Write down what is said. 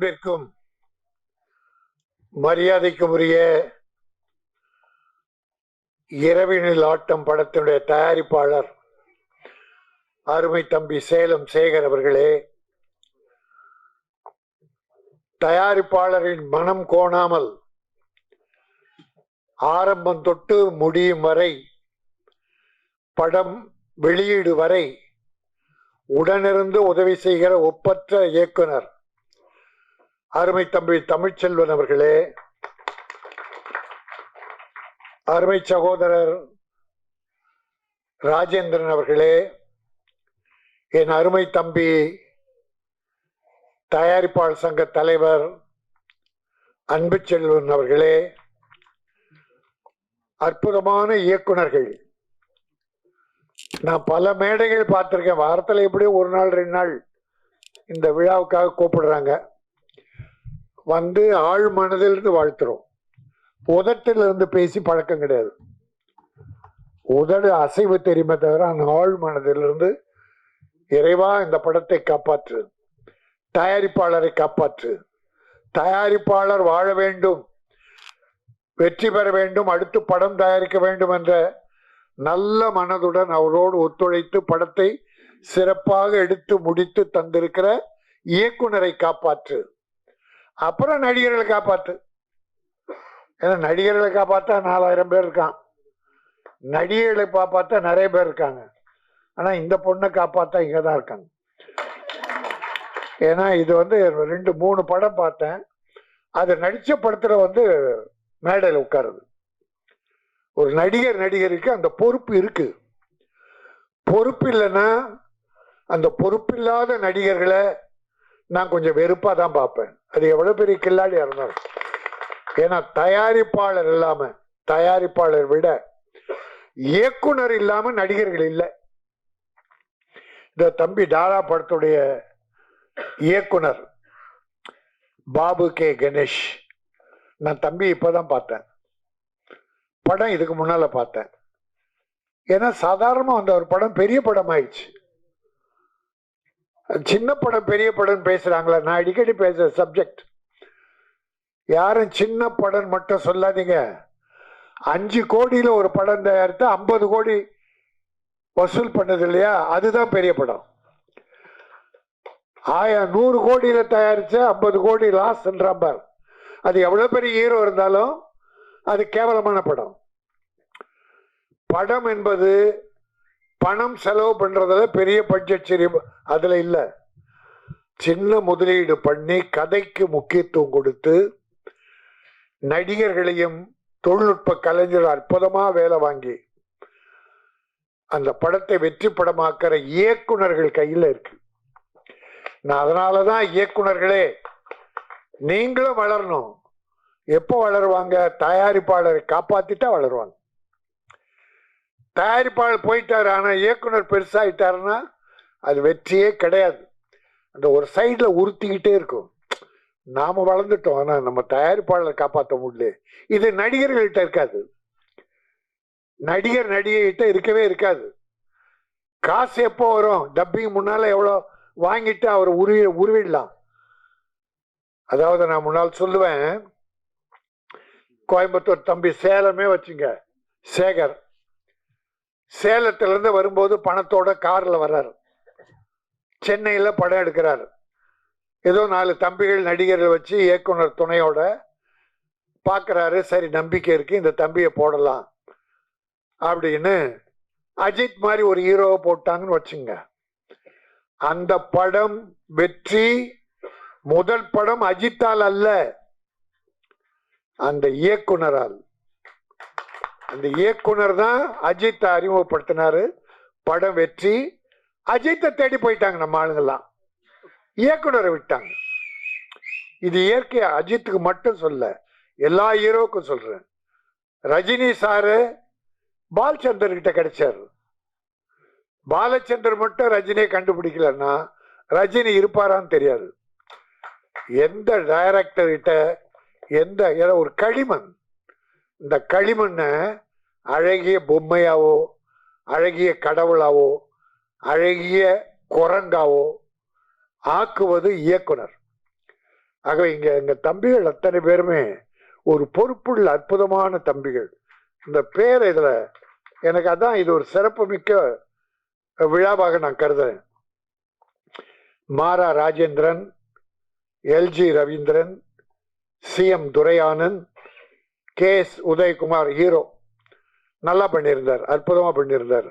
அன்பிற்கும் மரியாதைக்கும் உரிய இரவினில் ஆட்டம் படத்தினுடைய தயாரிப்பாளர் அருமை தம்பி சேலம் சேகர் அவர்களே தயாரிப்பாளரின் மனம் கோணாமல் ஆரம்பம் தொட்டு முடியும் வரை படம் வெளியீடு வரை உடனிருந்து உதவி செய்கிற ஒப்பற்ற இயக்குனர் அருமை தம்பி தமிழ்ச்செல்வன் அவர்களே. அருமை சகோதரர் ராஜேந்திரன் அவர்களே. என் அருமை தம்பி தயாரிப்பாளர் சங்க தலைவர் அன்பு செல்வன் அவர்களே. அற்புதமான இயக்குனர்கள் நான் பல மேடைகள் பார்த்துருக்கேன். வாரத்தில் எப்படியும் ஒரு நாள் ரெண்டு நாள் இந்த விழாவுக்காக கூப்பிடுறாங்க. வந்து ஆழ் மனதிலிருந்து வாழ்த்துறோம். உதட்டிலிருந்து பேசி பழக்கம் கிடையாது. உதடு அசைவு தெரியுமே தவிர அந்த ஆழ் மனதிலிருந்து இறைவா இந்த படத்தை காப்பாற்று. தயாரிப்பாளரை காப்பாற்று. தயாரிப்பாளர் வாழ வேண்டும். வெற்றி பெற வேண்டும். அடுத்து படம் தயாரிக்க வேண்டும் என்ற நல்ல மனதுடன் அவரோடு ஒத்துழைத்து படத்தை சிறப்பாக எடுத்து முடித்து தந்திருக்கிற இயக்குனரை காப்பாற்று. அப்புறம் நடிகர்களை காப்பாற்று ஏன்னா நடிகர்களை காப்பாற்றா நாலாயிரம் பேர் இருக்கான். நடிகர்களை காப்பாற்றா நிறைய பேர் இருக்காங்க. ஆனா இந்த பொண்ணை காப்பாற்றா இங்க தான் இருக்காங்க. ஏன்னா இது வந்து ரெண்டு மூணு படம் பார்த்தேன். அது நடிச்ச படத்துல வந்து மேடையில் உட்காருது. ஒரு நடிகர் நடிகருக்கு அந்த பொறுப்பு இருக்கு. பொறுப்பு இல்லைன்னா அந்த பொறுப்பில்லாத நடிகர்களை நான் கொஞ்சம் வெறுப்பாக தான் பார்ப்பேன். அது எவ்வளோ பெரிய கில்லாடியாக இருந்தாலும் ஏன்னா தயாரிப்பாளர் இல்லாமல் தயாரிப்பாளர் விட இயக்குனர் இல்லாமல் நடிகர்கள் இல்லை. இந்த தம்பி டாரா படத்துடைய இயக்குனர் பாபு கே கணேஷ். நான் தம்பி இப்போதான் பார்த்தேன். படம் இதுக்கு முன்னால பார்த்தேன். ஏன்னா சாதாரணமாக அந்த ஒரு படம் பெரிய படம் ஆயிடுச்சு சின்ன படம் பெரிய படம் பேசுறாங்களா நான் அடிக்கடி பேசுற சப்ஜெக்ட் யாரும் சின்ன படம் மட்டும் சொல்லாதீங்க. அஞ்சு கோடியில ஒரு படம் தயாரித்து ஐம்பது கோடி வசூல் பண்ணது இல்லையா? அதுதான் பெரிய படம். ஆயா நூறு கோடியில தயாரிச்ச ஐம்பது கோடி லாஸ்ன்றாம்பார் அது எவ்வளவு பெரிய ஹீரோ இருந்தாலும் அது கேவலமான படம். படம் என்பது பணம் செலவு பண்றதுல பெரிய பட்ஜெட் சரி அதுல இல்ல. சின்ன முதலீடு பண்ணி கதைக்கு முக்கியத்துவம் கொடுத்து நடிகர்களையும் தொழில்நுட்ப கலைஞர் அற்புதமா வேலை வாங்கி அந்த படத்தை வெற்றி படமாக்குற இயக்குனர்கள் கையில இருக்கு. நான் அதனாலதான் இயக்குனர்களே நீங்களும் வளரணும். எப்போ வளருவாங்க? தயாரிப்பாளரை காப்பாத்திட்டா வளருவாங்க. தயாரிப்பாளர் போயிட்டார் ஆனால் இயக்குனர் பெருசாயிட்டாருன்னா அது வெற்றியே கிடையாது. அந்த ஒரு சைடில் உறுத்திக்கிட்டே இருக்கும். நாம் வளர்ந்துட்டோம் ஆனால் நம்ம தயாரிப்பாளர் காப்பாற்ற முடியல. இது நடிகர்கள்ட்ட இருக்காது. நடிகர் நடிகைகிட்ட இருக்கவே இருக்காது. காசு எப்போ வரும்? டப்பிங் முன்னால் எவ்வளோ? வாங்கிட்டு அவர் உருவி உருவிடலாம். அதாவது நான் முன்னால் சொல்லுவேன் கோயம்புத்தூர் தம்பி சேலமே வச்சுங்க சேகர். சேலத்திலேருந்து வரும்போது பணத்தோட காரில் வர்றாரு. சென்னையில் படம் எடுக்கிறார். ஏதோ நாலு தம்பிகள் நடிகர்கள் வச்சு இயக்குனர் துணையோட பார்க்குறாரு சரி நம்பிக்கை இருக்கு இந்த தம்பியை போடலாம் அப்படின்னு அஜித் மாதிரி ஒரு ஹீரோவை போட்டாங்கன்னு வச்சுங்க. அந்த படம் வெற்றி முதல் படம் அஜித்தால் அல்ல அந்த இயக்குனரால். அந்த இயக்குனர் தான் அஜித்தை அறிமுகப்படுத்தினாரு. படம் வெற்றி. அஜித்தை தேடி போயிட்டாங்க நம்ம ஆளுங்கெல்லாம். இயக்குனரை விட்டாங்க. இது இயற்கையா? அஜித்துக்கு மட்டும் சொல்ல. எல்லா ஹீரோவுக்கும் சொல்றேன். ரஜினி சாரு பாலச்சந்தர் கிட்ட கிடைச்சாரு. பாலச்சந்தர் மட்டும் ரஜினியை கண்டுபிடிக்கலன்னா ரஜினி இருப்பாரான்னு தெரியாது. எந்த டைரக்டர் கிட்ட எந்த ஏதோ ஒரு களிமண் இந்த களிமண்ணை அழகிய பொம்மையாவோ அழகிய கடவுளாவோ அழகிய குரங்காவோ ஆக்குவது இயக்குனர். ஆகவே இங்க எங்க தம்பிகள் அத்தனை பேருமே ஒரு பொறுப்புள்ள அற்புதமான தம்பிகள். இந்த பேர் இதுல எனக்கு அதான் இது ஒரு சிறப்புமிக்க விழாவாக நான் கருதுறேன். Maara Rajendran L G Ravindran C M Duraianand K S Udhayakumar hero நல்லா பண்ணியிருந்தார் அற்புதமாக பண்ணியிருந்தார்.